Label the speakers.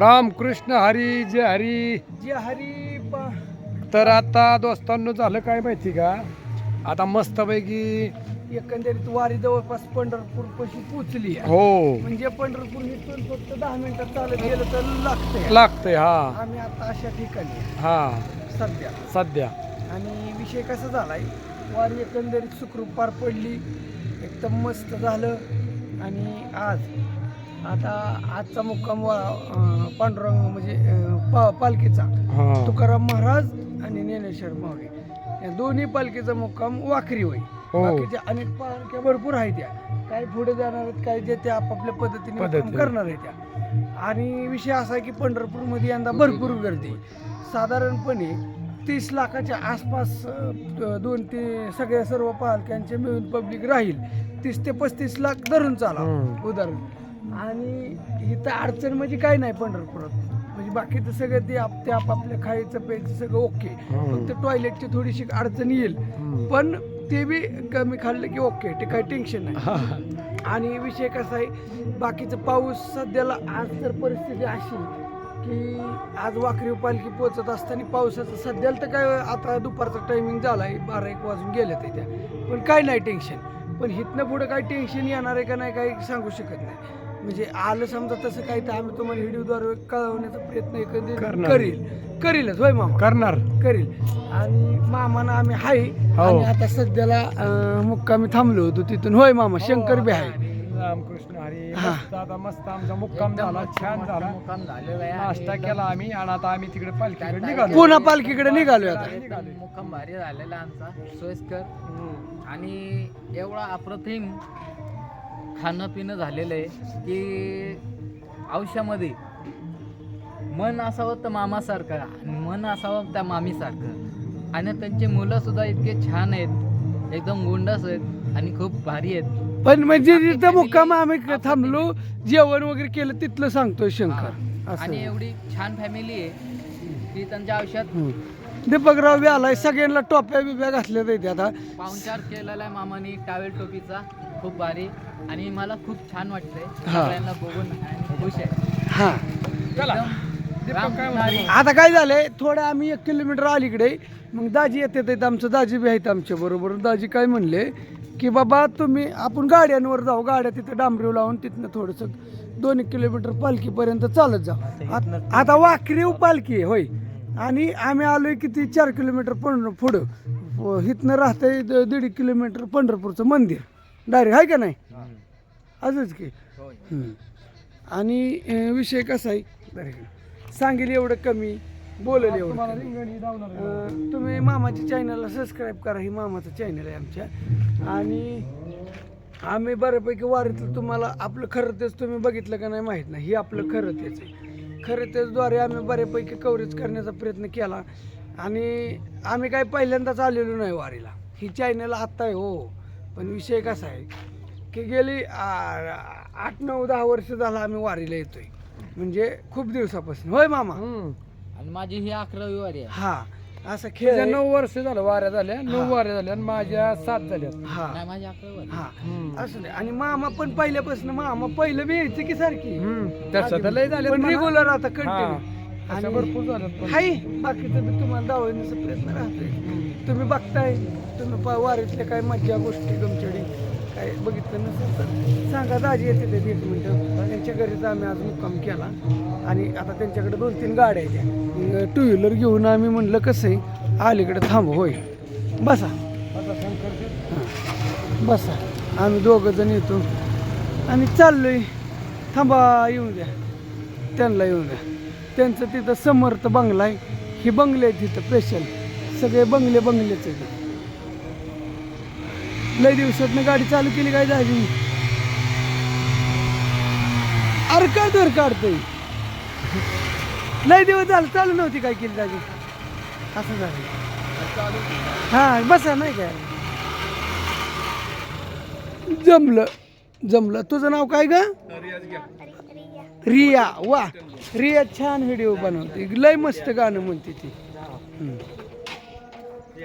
Speaker 1: रामकृष्ण हरी जय हरी.
Speaker 2: जे हरी
Speaker 1: तर आता दोस्तांनो झालं काय माहिती का? आता मस्तपैकी
Speaker 2: एकंदरीत वारी जवळपास पंढरपूर पशी पोचली आहे.
Speaker 1: हो.
Speaker 2: म्हणजे पंढरपूर इथून फक्त दहा मिनिटात चालत गेलं तर लागतंय.
Speaker 1: लागतंय हा.
Speaker 2: आम्ही आता अशा ठिकाणी आहे,
Speaker 1: हा.
Speaker 2: सध्या.
Speaker 1: सध्या.
Speaker 2: आणि विषय कसा झालाय? वारी एकंदरीत सुखरूप पार पडली. एकदम मस्त झालं. आणि आज आता आजचा मुक्काम वा अं, पांडुरंग म्हणजे अं, पा पालखीचा.
Speaker 1: हा.
Speaker 2: तुकाराम महाराज आणि ज्ञानेश्वर मावे या दोन्ही पालखीचा मुक्काम वाखरी होईल.
Speaker 1: हो.
Speaker 2: बाकीच्या अनेक पालख्या भरपूर आहेत त्या. काही पुढे जाणार आहेत काही जे ते आपापल्या पद्धतीने मुक्काम
Speaker 1: पद्धतीने.
Speaker 2: करणार आहेत त्या. आणि विषय असा आहे की पंढरपूरमध्ये यंदा भरपूर गर्दी साधारणपणे तीस लाखाच्या आसपास अं, दोन ते सगळ्या सर्व पालख्यांचे मिळून पब्लिक राहील. तीस ते पस्तीस लाख धरून चाला
Speaker 1: हम्म.
Speaker 2: उदाहरण. आणि इथं अडचण म्हणजे काही नाही पंढरपुरात. म्हणजे बाकीचं सगळं ते आप ते आपापल्या खायचं प्यायचं सगळं ओके. फक्त टॉयलेटची थोडीशी अडचण येईल. पण ते बी कमी खाल्लं की ओके ते काही टेन्शन नाही. आणि विषय कसा आहे बाकीचं पाऊस सध्याला आज तर परिस्थिती अशी की आज वाखरी पालखी पोचत असताना पावसाचं सध्याला तर काय आता दुपारचा टायमिंग झाला आहे बारा एक वाजून गेले ते त्या पण काय नाही टेन्शन पण इथनं पुढं काय टेन्शन येणार आहे का नाही काही सांगू शकत नाही. म्हणजे आलं समजा तसं काही तर आम्ही तुम्हाला व्हिडिओद्वारे कळवण्याचा प्रयत्न एकंदरीत
Speaker 1: करणार.
Speaker 2: करील. करीलच होय मामा?
Speaker 1: करणार.
Speaker 2: करील. आणि मामानं आम्ही आहे.
Speaker 1: हो.
Speaker 2: आणि आता सध्याला अं, मुक्कामी थांबलो होतो तिथून. होय मामा? शंकर बी आहे.
Speaker 1: रामकृष्ण हरी
Speaker 2: हा.
Speaker 1: मस्त आता मस्त आमचा मुक्काम झाला. छान झाला.
Speaker 3: मुक्काम झालेला आहे.
Speaker 1: नाश्ता केला आम्ही आणि आता आम्ही तिकडे पालखीकडे निघालो.
Speaker 2: पुन्हा पालखीकडे निघालोय आता.
Speaker 3: मुक्काम भारी झालेला आमचा. सोयीस्कर. आणि एवढा अप्रतिम खाणं पिणं झालेलं आहे की आयुष्यामध्ये मन असावं तर मामासारखं आणि मन असावं त्या मामीसारखं. आणि त्यांची मुलं सुद्धा इतके छान आहेत एकदम गुंडस आहेत आणि खूप भारी आहेत.
Speaker 2: पण म्हणजे जिथं मुक्काम आम्ही थांबलो जेवण वगैरे केलं तिथलं सांगतोय शंकर.
Speaker 3: आणि एवढी छान फॅमिली आहे की त्यांच्या आयुष्यात
Speaker 2: हम्म. दीपकराव बी आलाय सगळ्यांना टोप्या बिप्या घातल्या जाते आता.
Speaker 3: पाहुणचार केलेला आहे मामाने टावेल टोपीचा. खूप भारी आणि मला खूप छान वाटतंय.
Speaker 2: हा.
Speaker 3: सगळ्यांना बघून आणि खुश आहे.
Speaker 2: हा.
Speaker 1: चला.
Speaker 3: एकदम?
Speaker 2: आता काय झालंय? थोडं आम्ही एक किलोमीटर अलीकडे. मग दाजी येते आहेत आमचं दाजी बी आहेत आमच्या बरोबर. दाजी काय म्हणले की बाबा तुम्ही आपण गाड्यांवर जाऊ. गाड्या तिथं डांबरीव लावून तिथनं थोडंसं दोन एक किलोमीटर पालखीपर्यंत चालत जाऊ. आत- आता वाकरीव पालखी आहे, होय. आणि आम्ही आलोय किती? चार किलोमीटर पण पुढं. व इथनं राहतंय द- दीड किलोमीटर पंढरपूरचं मंदिर. डायरेक्ट आहे का नाही असंच की. हम्म. आणि अं, विषय कसा आहे का? सांगेल एवढं कमी बोलेल एवढं कमी.
Speaker 1: ही.
Speaker 2: अं, तुम्ही मामाच्या चॅनलला सबस्क्राईब करा ही मामाचं चॅनल आहे आमच्या आणि आम्ही बऱ्यापैकी वारीतलं तुम्हाला आपलं खरं तेच तुम्ही बघितलं का नाही माहीत नाही ही आपलं खरं तेच आहे खरं तेचद्वारे आम्ही बऱ्यापैकी कव्हरेज करण्याचा प्रयत्न केला आणि आम्ही काही पहिल्यांदाच आलेलो नाही वारीला ही चॅनल आत्ता आहे हो पण विषय कसा आहे की गेली आठ नऊ दहा वर्ष झाला आम्ही वारीला येतोय. म्हणजे खूप दिवसापासून. होय मामा.
Speaker 3: आणि माझी ही अकरावी वारी आहे.
Speaker 2: हा. असं खेळ आहे.
Speaker 1: नऊ वर्ष झालं वाऱ्या झाल्या. नऊ वाऱ्या झाल्या आणि माझ्या सात झाल्या.
Speaker 2: हा.
Speaker 3: नाही माझी अकरावी वारी.
Speaker 2: हा. असं नाही आणि मामा पण पहिल्यापासून मामा पहिलं बी यायचं की सारखी.
Speaker 1: तर लय झाले
Speaker 2: पण रेग्युलर आता
Speaker 1: हा.
Speaker 2: कंटिन्यू
Speaker 1: अशा भरपूर पण.
Speaker 2: हाय बाकीचं बी तुम्हाला दावण्याचा प्रयत्न राहतोय. तुम्ही बघताय तुम्ही पा- वारीतल्या काय मज्जा गोष्टी गमचडी काय बघितलं नसेल तर सांगा. दाजी येते ते एक मिनटं. त्यांच्या घरीच आम्ही आज मुक्काम केला. आणि आता त्यांच्याकडे दोन तीन गाड्या आहेत टू व्हीलर घेऊन आम्ही म्हणलं कसं आहे? अलीकडे थांब होय. बसा. हां. बसा. आम्ही दोघं जण येतो. आणि चाललोय. थांबा येऊन द्या. त्यांना येऊन द्या. त्यांचं तिथं समर्थ बंगला आहे. हे बंगले आहेत तिथं स्पेशल सगळे बंगले बंगलेच आहेत. लय दिवसातनं गाडी चालू केली काय झाली अरे काय दर काढतोय? लय दिवस झालं चालू नव्हती काय केली दाजी? असं झालं. हा बसा नाही काय जमलं. जमलं. तुझं नाव काय ग? रिया वा. रिया छान व्हिडिओ बनवते. लय मस्त गाणं म्हणते ती.